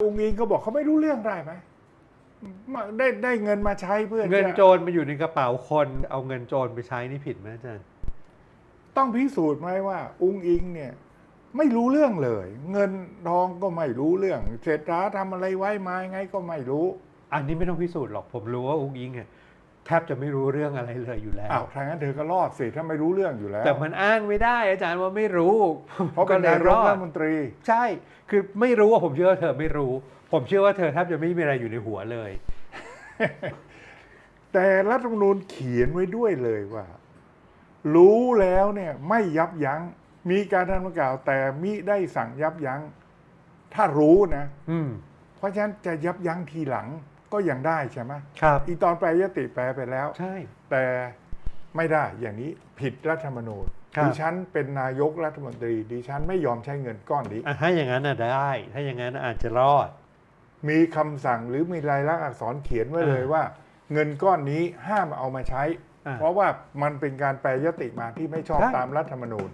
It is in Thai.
องค์อิงก็บอกเขาไม่รู้เรื่องได้ไหมมาได้ได้เงินมาใช้เพื่อเงินจะโจรมาอยู่ในกระเป๋าคน เอาเงินโจรไปใช้นี่ผิดไหมอาจารย์ต้องพิสูจน์ไหมว่า องค์อิงเนี่ย ไม่รู้เรื่องเลย เงินทองก็ไม่รู้เรื่องเศรษฐาทำอะไรไว้มายังไงก็ไม่รู้ อันนี้ไม่ต้องพิสูจน์หรอกผมรู้ว่าอุ้งอิงเนี่ย แทบจะไม่รู้เรื่องอะไรเลยอยู่แล้วอ้าวถ้างั้นเธอก็รอดสิถ้าไม่รู้เรื่องอยู่แล้ว แต่มันอ้างไม่ได้ อาจารย์ว่าไม่รู้เพราะเป็นก็ลนายรกอรัดฐมนตรี ใช่ คือไม่รู้ว่าผมเชื่อว่าเธอไม่รู้ ผมเชื่อว่าเธอแทบจะไม่มีอะไรอยู่ในหัวเลย แต่รัฐธรรมนูญเขียนไว้ด้วยเลยว่า รู้แล้วเนี่ยไม่ยับยัง้งมีการทำประกล่าว แต่มิได้สั่งยับยัง้งถ้ารู้นะ อืมเพราะฉะนั้นจะยับยั้งทีหลัง ก็ยังได้ใช่ไหมครับอีตอนแปลยติแปลไปแล้ว ใช่ แต่ไม่ได้อย่างนี้ผิดรัฐธรรมนูญครับดิฉันเป็นนายกรัฐมนตรีดิฉันไม่ยอมใช้เงินก้อนนี้อะถ้าอย่างนั้นน่ะได้ ถ้าอย่างนั้นอาจจะรอด มีคำสั่งหรือมีลายลักษณ์อักษรเขียนไว้เลยอ่าว่า เงินก้อนนี้ห้ามเอามาใช้อ่าเพราะว่ามันเป็นการแปลยติมาที่ไม่ชอบตามรัฐธรรมนูญ